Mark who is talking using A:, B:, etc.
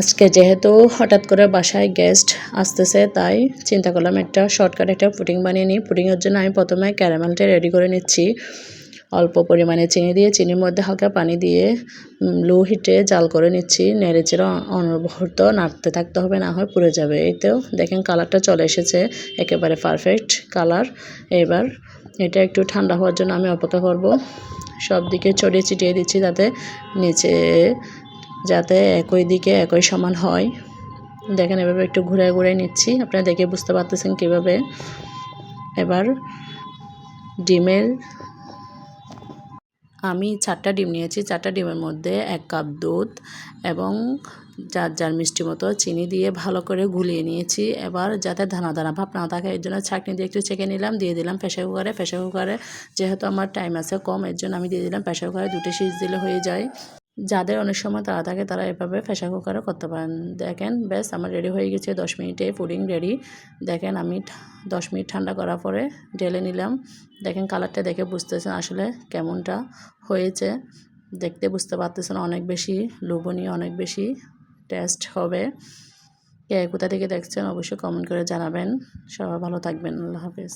A: আজকে যেহেতু হঠাৎ করে বাসায় গেস্ট আসতেছে, তাই চিন্তা করলাম একটা শর্টকাট একটা পুডিং বানিয়ে নিই। পুডিংয়ের জন্য আমি প্রথমে ক্যারামেলটা রেডি করে নিচ্ছি। অল্প পরিমাণে চিনি দিয়ে, চিনির মধ্যে হালকা পানি দিয়ে লো হিটে জাল করে নিচ্ছি। নেড়ে চেড়ে নাড়তে থাকতে হবে, না হয় পুড়ে যাবে। এইতেও দেখেন কালারটা চলে এসেছে, একেবারে পারফেক্ট কালার এবার এটা একটু ঠান্ডা হওয়ার জন্য আমি অপেক্ষা করব। সব দিকে ছড়িয়ে ছিটিয়ে দিচ্ছি যাতে নিচে যাতে একই দিকে একই সমান হয়। দেখেন, এভাবে একটু ঘুরে ঘুরে নিচ্ছি। আপনারা দেখে বুঝতে পারতেছেন কীভাবে। এবার ডিমের, আমি চারটা ডিম নিয়েছি। চারটা ডিমের মধ্যে এক কাপ দুধ এবং যার যার মিষ্টি মতো চিনি দিয়ে ভালো করে গুলিয়ে নিয়েছি। এবার যাতে দানা দানা ভাব না থাকে, এর জন্য ছাঁকনি দিয়ে একটু চেকে নিলাম। দিয়ে দিলাম প্রেশার কুকারে। প্রেশার কুকারে যেহেতু আমার টাইম আছে কম, এর জন্য আমি দিয়ে দিলাম প্রেশার কুকারে দুটো সিজ দিলে হয়ে যায়। যাদের অনেক সময় তারা থাকে, তারা এভাবে প্রেশার কুকারে করতে পারেন। দেখেন, ব্যাস, আমার রেডি হয়ে গেছে, দশ মিনিটে পুডিং রেডি। দেখেন, আমি দশ মিনিট ঠান্ডা করার পরে ঢেলে নিলাম। দেখেন, কালারটা দেখে বুঝতেছেন আসলে কেমনটা হয়েছে। দেখতে বুঝতে পারতেছেন অনেক বেশি লোভনীয়, অনেক বেশি টেস্ট হবে। কে কোথা থেকে দেখছেন অবশ্যই কমেন্ট করে জানাবেন। সবাই ভালো থাকবেন, আল্লাহ হাফেজ।